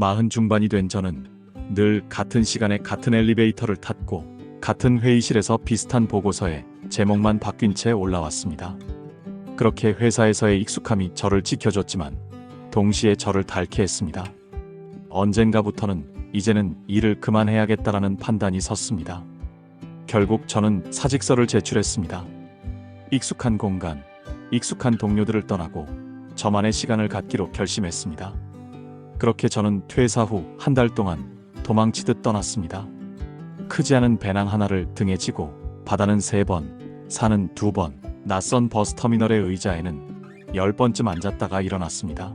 마흔 중반이 된 저는 늘 같은 시간에 같은 엘리베이터를 탔고 같은 회의실에서 비슷한 보고서에 제목만 바뀐 채 올라왔습니다. 그렇게 회사에서의 익숙함이 저를 지켜줬지만 동시에 저를 닳게 했습니다. 언젠가부터는 이제는 일을 그만해야겠다라는 판단이 섰습니다. 결국 저는 사직서를 제출했습니다. 익숙한 공간, 익숙한 동료들을 떠나고 저만의 시간을 갖기로 결심했습니다. 그렇게 저는 퇴사 후 한 달 동안 도망치듯 떠났습니다. 크지 않은 배낭 하나를 등에 지고 바다는 세 번, 산은 두 번, 낯선 버스 터미널의 의자에는 열 번쯤 앉았다가 일어났습니다.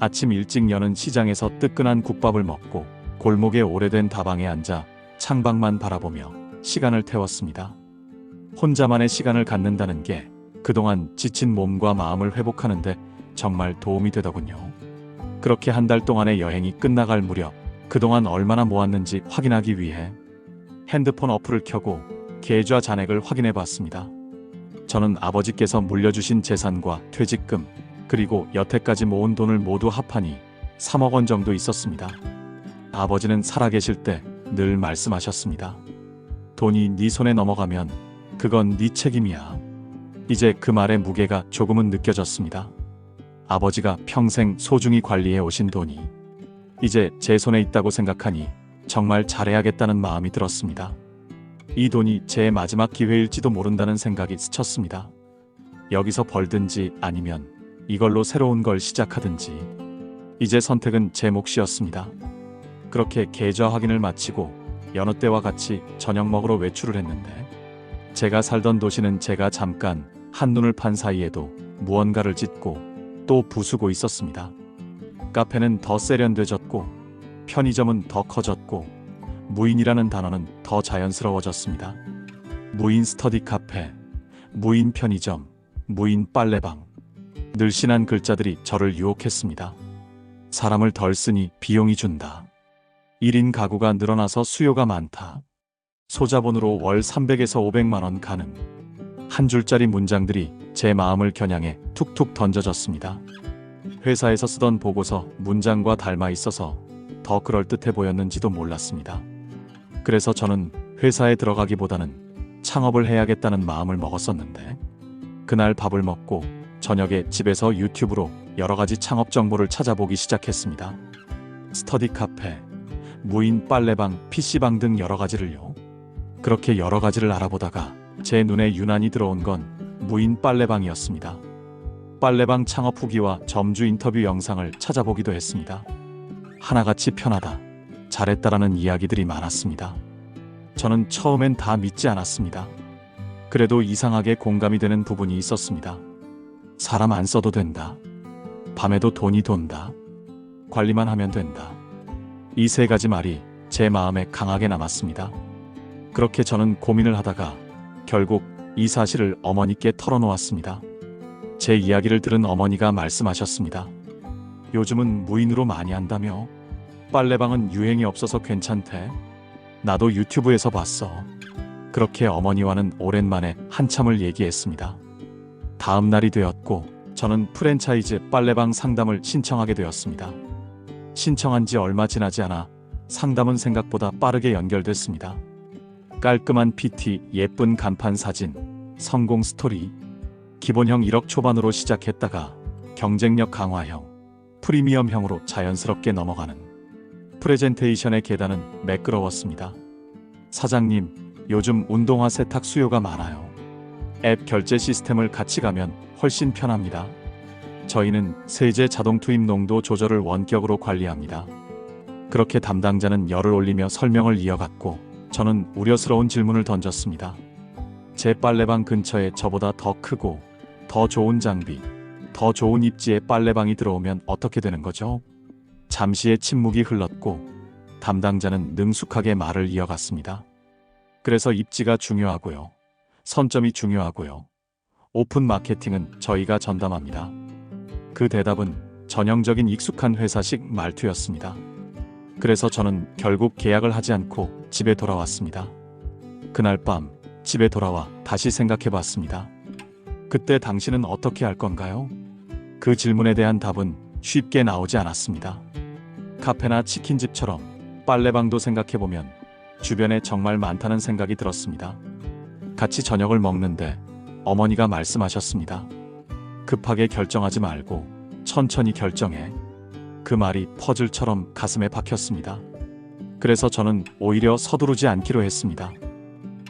아침 일찍 여는 시장에서 뜨끈한 국밥을 먹고 골목의 오래된 다방에 앉아 창밖만 바라보며 시간을 태웠습니다. 혼자만의 시간을 갖는다는 게 그동안 지친 몸과 마음을 회복하는데 정말 도움이 되더군요. 그렇게 한 달 동안의 여행이 끝나갈 무렵 그동안 얼마나 모았는지 확인하기 위해 핸드폰 어플을 켜고 계좌 잔액을 확인해 봤습니다. 저는 아버지께서 물려주신 재산과 퇴직금 그리고 여태까지 모은 돈을 모두 합하니 3억 원 정도 있었습니다. 아버지는 살아계실 때 늘 말씀하셨습니다. 돈이 네 손에 넘어가면 그건 네 책임이야. 이제 그 말의 무게가 조금은 느껴졌습니다. 아버지가 평생 소중히 관리해 오신 돈이 이제 제 손에 있다고 생각하니 정말 잘해야겠다는 마음이 들었습니다. 이 돈이 제 마지막 기회일지도 모른다는 생각이 스쳤습니다. 여기서 벌든지 아니면 이걸로 새로운 걸 시작하든지 이제 선택은 제 몫이었습니다. 그렇게 계좌 확인을 마치고 여느 때와 같이 저녁 먹으러 외출을 했는데 제가 살던 도시는 제가 잠깐 한눈을 판 사이에도 무언가를 짓고 또 부수고 있었습니다. 카페는 더 세련돼졌고 편의점은 더 커졌고 무인이라는 단어는 더 자연스러워졌습니다. 무인 스터디 카페, 무인 편의점, 무인 빨래방. 늘씬한 글자들이 저를 유혹했습니다. 사람을 덜 쓰니 비용이 준다. 1인 가구가 늘어나서 수요가 많다. 소자본으로 월 300에서 500만 원 가능. 한 줄짜리 문장들이 제 마음을 겨냥해 툭툭 던져졌습니다. 회사에서 쓰던 보고서 문장과 닮아 있어서 더 그럴듯해 보였는지도 몰랐습니다. 그래서 저는 회사에 들어가기보다는 창업을 해야겠다는 마음을 먹었었는데 그날 밥을 먹고 저녁에 집에서 유튜브로 여러 가지 창업 정보를 찾아보기 시작했습니다. 스터디 카페, 무인 빨래방, PC방 등 여러 가지를요. 그렇게 여러 가지를 알아보다가 제 눈에 유난히 들어온 건 무인 빨래방이었습니다. 빨래방 창업 후기와 점주 인터뷰 영상을 찾아보기도 했습니다. 하나같이 편하다, 잘했다라는 이야기들이 많았습니다. 저는 처음엔 다 믿지 않았습니다. 그래도 이상하게 공감이 되는 부분이 있었습니다. 사람 안 써도 된다. 밤에도 돈이 돈다. 관리만 하면 된다. 이 세 가지 말이 제 마음에 강하게 남았습니다. 그렇게 저는 고민을 하다가 결국 이 사실을 어머니께 털어놓았습니다. 제 이야기를 들은 어머니가 말씀하셨습니다. 요즘은 무인으로 많이 한다며? 빨래방은 유행이 없어서 괜찮대. 나도 유튜브에서 봤어. 그렇게 어머니와는 오랜만에 한참을 얘기했습니다. 다음 날이 되었고 저는 프랜차이즈 빨래방 상담을 신청하게 되었습니다. 신청한 지 얼마 지나지 않아 상담은 생각보다 빠르게 연결됐습니다. 깔끔한 PT, 예쁜 간판 사진, 성공 스토리, 기본형 1억 초반으로 시작했다가 경쟁력 강화형, 프리미엄형으로 자연스럽게 넘어가는 프레젠테이션의 계단은 매끄러웠습니다. 사장님, 요즘 운동화 세탁 수요가 많아요. 앱 결제 시스템을 같이 가면 훨씬 편합니다. 저희는 세제 자동 투입 농도 조절을 원격으로 관리합니다. 그렇게 담당자는 열을 올리며 설명을 이어갔고 저는 우려스러운 질문을 던졌습니다. 제 빨래방 근처에 저보다 더 크고 더 좋은 장비, 더 좋은 입지의 빨래방이 들어오면 어떻게 되는 거죠? 잠시의 침묵이 흘렀고 담당자는 능숙하게 말을 이어갔습니다. 그래서 입지가 중요하고요. 선점이 중요하고요. 오픈 마케팅은 저희가 전담합니다. 그 대답은 전형적인 익숙한 회사식 말투였습니다. 그래서 저는 결국 계약을 하지 않고 집에 돌아왔습니다. 그날 밤 집에 돌아와 다시 생각해 봤습니다. 그때 당신은 어떻게 할 건가요? 그 질문에 대한 답은 쉽게 나오지 않았습니다. 카페나 치킨집처럼 빨래방도 생각해보면 주변에 정말 많다는 생각이 들었습니다. 같이 저녁을 먹는데 어머니가 말씀하셨습니다. 급하게 결정하지 말고 천천히 결정해. 그 말이 퍼즐처럼 가슴에 박혔습니다. 그래서 저는 오히려 서두르지 않기로 했습니다.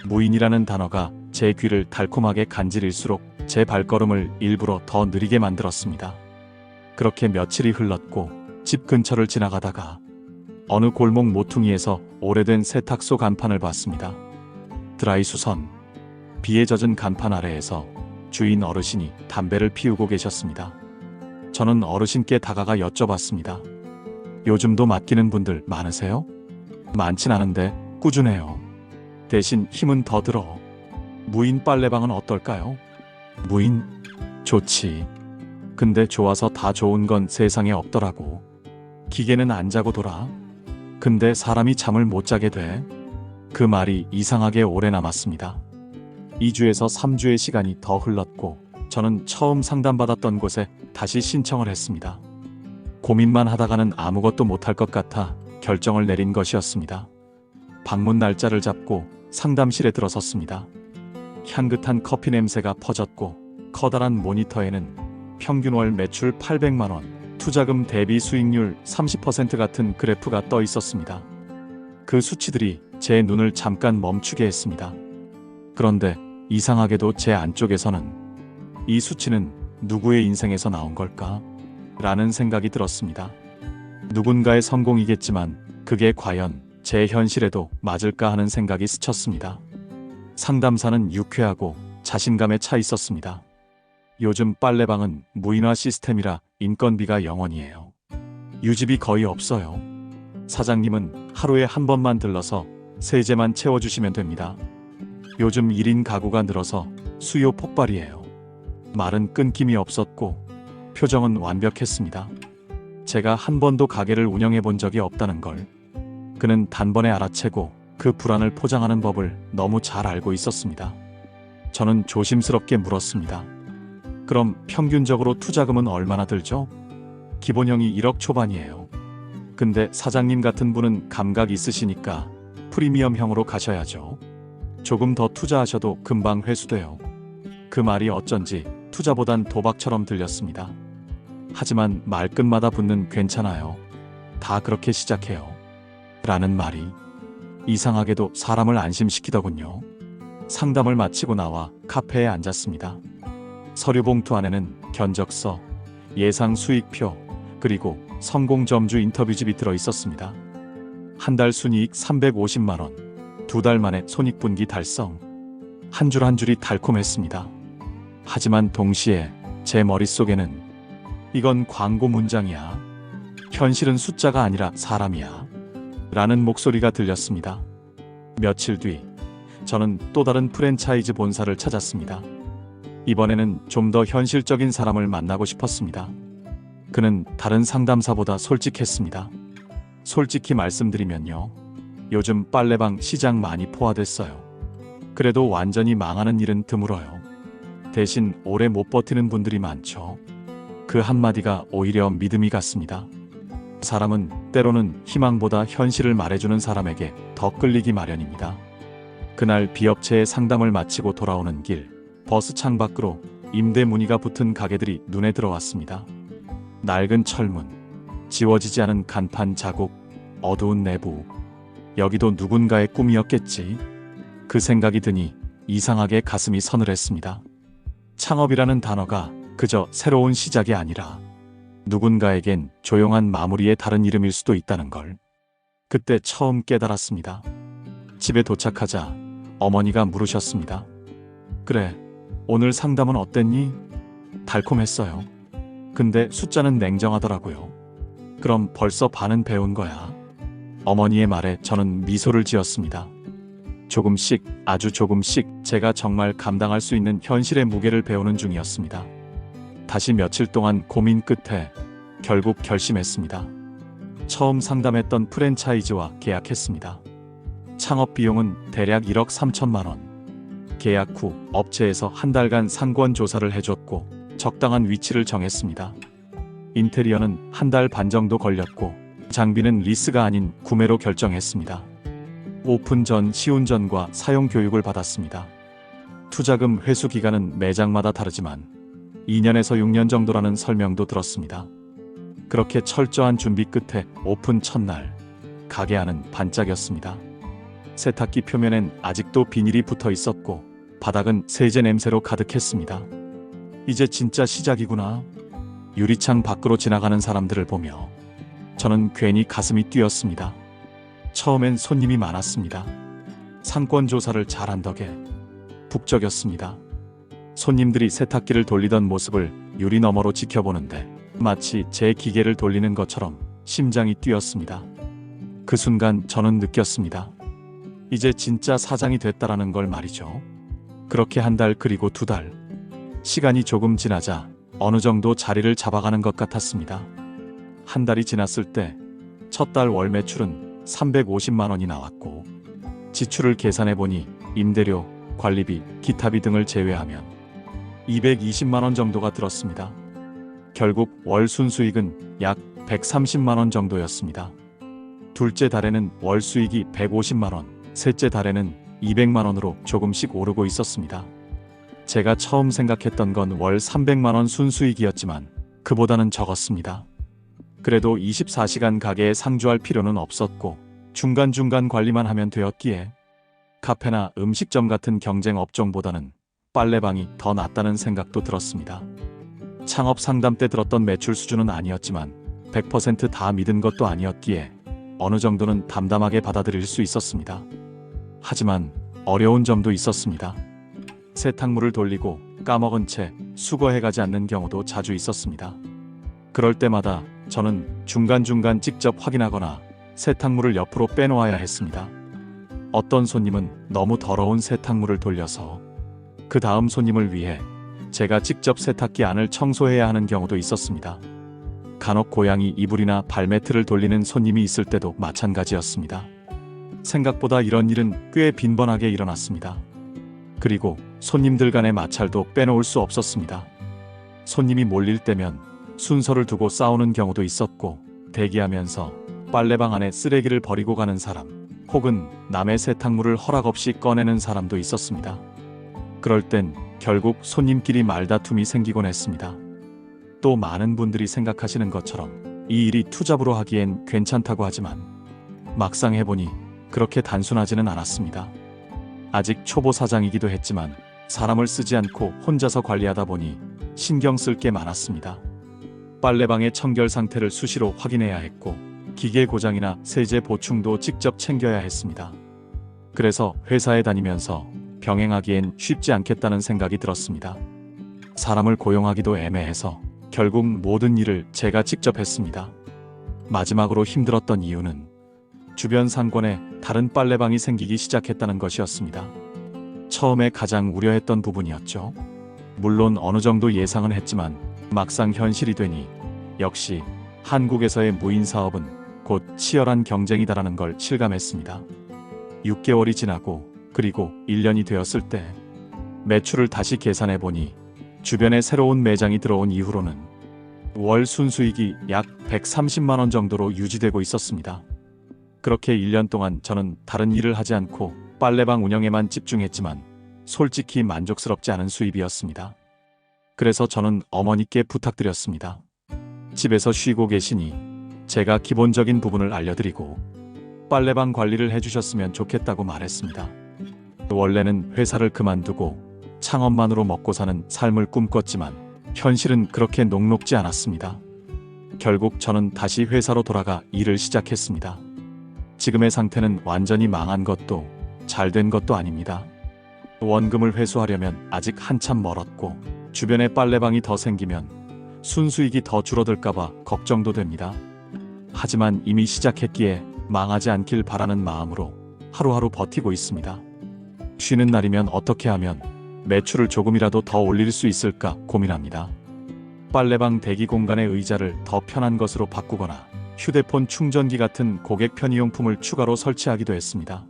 무인이라는 단어가 제 귀를 달콤하게 간지릴수록 제 발걸음을 일부러 더 느리게 만들었습니다. 그렇게 며칠이 흘렀고 집 근처를 지나가다가 어느 골목 모퉁이에서 오래된 세탁소 간판을 봤습니다. 드라이 수선. 비에 젖은 간판 아래에서 주인 어르신이 담배를 피우고 계셨습니다. 저는 어르신께 다가가 여쭤봤습니다. 요즘도 맡기는 분들 많으세요? 많진 않은데 꾸준해요. 대신 힘은 더 들어. 무인 빨래방은 어떨까요? 무인? 좋지. 근데 좋아서 다 좋은 건 세상에 없더라고. 기계는 안 자고 돌아. 근데 사람이 잠을 못 자게 돼. 그 말이 이상하게 오래 남았습니다. 2주에서 3주의 시간이 더 흘렀고 저는 처음 상담받았던 곳에 다시 신청을 했습니다. 고민만 하다가는 아무것도 못할 것 같아 결정을 내린 것이었습니다. 방문 날짜를 잡고 상담실에 들어섰습니다. 향긋한 커피 냄새가 퍼졌고 커다란 모니터에는 평균 월 매출 800만 원, 투자금 대비 수익률 30% 같은 그래프가 떠 있었습니다. 그 수치들이 제 눈을 잠깐 멈추게 했습니다. 그런데 이상하게도 제 안쪽에서는 이 수치는 누구의 인생에서 나온 걸까? 라는 생각이 들었습니다. 누군가의 성공이겠지만 그게 과연 제 현실에도 맞을까 하는 생각이 스쳤습니다. 상담사는 유쾌하고 자신감에 차 있었습니다. 요즘 빨래방은 무인화 시스템이라 인건비가 0원이에요. 유지비 거의 없어요. 사장님은 하루에 한 번만 들러서 세제만 채워주시면 됩니다. 요즘 1인 가구가 늘어서 수요 폭발이에요. 말은 끊김이 없었고 표정은 완벽했습니다. 제가 한 번도 가게를 운영해 본 적이 없다는 걸 그는 단번에 알아채고 그 불안을 포장하는 법을 너무 잘 알고 있었습니다. 저는 조심스럽게 물었습니다. 그럼 평균적으로 투자금은 얼마나 들죠? 기본형이 1억 초반이에요. 근데 사장님 같은 분은 감각 있으시니까 프리미엄형으로 가셔야죠. 조금 더 투자하셔도 금방 회수돼요. 그 말이 어쩐지 투자보단 도박처럼 들렸습니다. 하지만 말끝마다 붙는 괜찮아요. 다 그렇게 시작해요. 라는 말이 이상하게도 사람을 안심시키더군요. 상담을 마치고 나와 카페에 앉았습니다. 서류 봉투 안에는 견적서, 예상 수익표, 그리고 성공 점주 인터뷰집이 들어 있었습니다. 한 달 순이익 350만 원, 두 달 만에 손익분기 달성. 한 줄한 줄이 달콤했습니다. 하지만 동시에 제 머릿속에는 이건 광고 문장이야. 현실은 숫자가 아니라 사람이야. 라는 목소리가 들렸습니다. 며칠 뒤, 저는 또 다른 프랜차이즈 본사를 찾았습니다. 이번에는 좀 더 현실적인 사람을 만나고 싶었습니다. 그는 다른 상담사보다 솔직했습니다. 솔직히 말씀드리면요. 요즘 빨래방 시장 많이 포화됐어요. 그래도 완전히 망하는 일은 드물어요. 대신 오래 못 버티는 분들이 많죠. 그 한마디가 오히려 믿음이 갔습니다. 사람은 때로는 희망보다 현실을 말해주는 사람에게 더 끌리기 마련입니다. 그날 비업체의 상담을 마치고 돌아오는 길, 버스 창밖으로 임대 문의가 붙은 가게들이 눈에 들어왔습니다. 낡은 철문, 지워지지 않은 간판 자국, 어두운 내부. 여기도 누군가의 꿈이었겠지. 그 생각이 드니 이상하게 가슴이 서늘했습니다. 창업이라는 단어가 그저 새로운 시작이 아니라 누군가에겐 조용한 마무리의 다른 이름일 수도 있다는 걸. 그때 처음 깨달았습니다. 집에 도착하자 어머니가 물으셨습니다. 그래, 오늘 상담은 어땠니? 달콤했어요. 근데 숫자는 냉정하더라고요. 그럼 벌써 반은 배운 거야. 어머니의 말에 저는 미소를 지었습니다. 조금씩, 아주 조금씩 제가 정말 감당할 수 있는 현실의 무게를 배우는 중이었습니다. 다시 며칠 동안 고민 끝에 결국 결심했습니다. 처음 상담했던 프랜차이즈와 계약했습니다. 창업 비용은 대략 1억 3천만 원. 계약 후 업체에서 한 달간 상권 조사를 해줬고 적당한 위치를 정했습니다. 인테리어는 한 달 반 정도 걸렸고 장비는 리스가 아닌 구매로 결정했습니다. 오픈 전 시운전과 사용 교육을 받았습니다. 투자금 회수 기간은 매장마다 다르지만 2년에서 6년 정도라는 설명도 들었습니다. 그렇게 철저한 준비 끝에 오픈 첫날 가게 안은 반짝였습니다. 세탁기 표면엔 아직도 비닐이 붙어 있었고 바닥은 세제 냄새로 가득했습니다. 이제 진짜 시작이구나. 유리창 밖으로 지나가는 사람들을 보며 저는 괜히 가슴이 뛰었습니다. 처음엔 손님이 많았습니다. 상권 조사를 잘한 덕에 북적였습니다. 손님들이 세탁기를 돌리던 모습을 유리 너머로 지켜보는데 마치 제 기계를 돌리는 것처럼 심장이 뛰었습니다. 그 순간 저는 느꼈습니다. 이제 진짜 사장이 됐다라는 걸 말이죠. 그렇게 한 달 그리고 두 달. 시간이 조금 지나자 어느 정도 자리를 잡아가는 것 같았습니다. 한 달이 지났을 때 첫 달 월 매출은 350만 원이 나왔고 지출을 계산해 보니 임대료, 관리비, 기타비 등을 제외하면 220만 원 정도가 들었습니다. 결국 월 순수익은 약 130만 원 정도였습니다. 둘째 달에는 월 수익이 150만 원, 셋째 달에는 200만 원으로 조금씩 오르고 있었습니다. 제가 처음 생각했던 건 월 300만 원 순수익이었지만 그보다는 적었습니다. 그래도 24시간 가게에 상주할 필요는 없었고 중간중간 관리만 하면 되었기에 카페나 음식점 같은 경쟁 업종보다는 빨래방이 더 낫다는 생각도 들었습니다. 창업 상담 때 들었던 매출 수준은 아니었지만 100%다 믿은 것도 아니었기에 어느 정도는 담담하게 받아들일 수 있었습니다. 하지만 어려운 점도 있었습니다. 세탁물을 돌리고 까먹은 채 수거해가지 않는 경우도 자주 있었습니다. 그럴 때마다 저는 중간중간 직접 확인하거나 세탁물을 옆으로 빼놓아야 했습니다. 어떤 손님은 너무 더러운 세탁물을 돌려서 그 다음 손님을 위해 제가 직접 세탁기 안을 청소해야 하는 경우도 있었습니다. 간혹 고양이 이불이나 발매트를 돌리는 손님이 있을 때도 마찬가지였습니다. 생각보다 이런 일은 꽤 빈번하게 일어났습니다. 그리고 손님들 간의 마찰도 빼놓을 수 없었습니다. 손님이 몰릴 때면 순서를 두고 싸우는 경우도 있었고 대기하면서 빨래방 안에 쓰레기를 버리고 가는 사람 혹은 남의 세탁물을 허락 없이 꺼내는 사람도 있었습니다. 그럴 땐 결국 손님끼리 말다툼이 생기곤 했습니다. 또 많은 분들이 생각하시는 것처럼 이 일이 투잡으로 하기엔 괜찮다고 하지만 막상 해보니 그렇게 단순하지는 않았습니다. 아직 초보 사장이기도 했지만 사람을 쓰지 않고 혼자서 관리하다 보니 신경 쓸 게 많았습니다. 빨래방의 청결 상태를 수시로 확인해야 했고 기계 고장이나 세제 보충도 직접 챙겨야 했습니다. 그래서 회사에 다니면서 병행하기엔 쉽지 않겠다는 생각이 들었습니다. 사람을 고용하기도 애매해서 결국 모든 일을 제가 직접 했습니다. 마지막으로 힘들었던 이유는 주변 상권에 다른 빨래방이 생기기 시작했다는 것이었습니다. 처음에 가장 우려했던 부분이었죠. 물론 어느 정도 예상은 했지만 막상 현실이 되니 역시 한국에서의 무인 사업은 곧 치열한 경쟁이다라는 걸 실감했습니다. 6개월이 지나고 그리고 1년이 되었을 때 매출을 다시 계산해 보니 주변에 새로운 매장이 들어온 이후로는 월 순수익이 약 130만 원 정도로 유지되고 있었습니다. 그렇게 1년 동안 저는 다른 일을 하지 않고 빨래방 운영에만 집중했지만 솔직히 만족스럽지 않은 수입이었습니다. 그래서 저는 어머니께 부탁드렸습니다. 집에서 쉬고 계시니 제가 기본적인 부분을 알려드리고 빨래방 관리를 해주셨으면 좋겠다고 말했습니다. 원래는 회사를 그만두고 창업만으로 먹고 사는 삶을 꿈꿨지만 현실은 그렇게 녹록지 않았습니다. 결국 저는 다시 회사로 돌아가 일을 시작했습니다. 지금의 상태는 완전히 망한 것도 잘 된 것도 아닙니다. 원금을 회수하려면 아직 한참 멀었고 주변에 빨래방이 더 생기면 순수익이 더 줄어들까봐 걱정도 됩니다. 하지만 이미 시작했기에 망하지 않길 바라는 마음으로 하루하루 버티고 있습니다. 쉬는 날이면 어떻게 하면 매출을 조금이라도 더 올릴 수 있을까 고민합니다. 빨래방 대기 공간의 의자를 더 편한 것으로 바꾸거나 휴대폰 충전기 같은 고객 편의용품을 추가로 설치하기도 했습니다.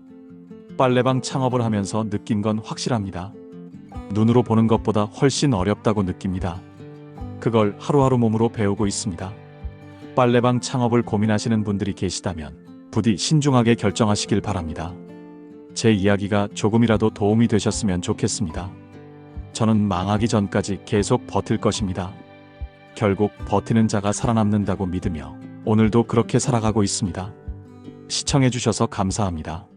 빨래방 창업을 하면서 느낀 건 확실합니다. 눈으로 보는 것보다 훨씬 어렵다고 느낍니다. 그걸 하루하루 몸으로 배우고 있습니다. 빨래방 창업을 고민하시는 분들이 계시다면 부디 신중하게 결정하시길 바랍니다. 제 이야기가 조금이라도 도움이 되셨으면 좋겠습니다. 저는 망하기 전까지 계속 버틸 것입니다. 결국 버티는 자가 살아남는다고 믿으며 오늘도 그렇게 살아가고 있습니다. 시청해주셔서 감사합니다.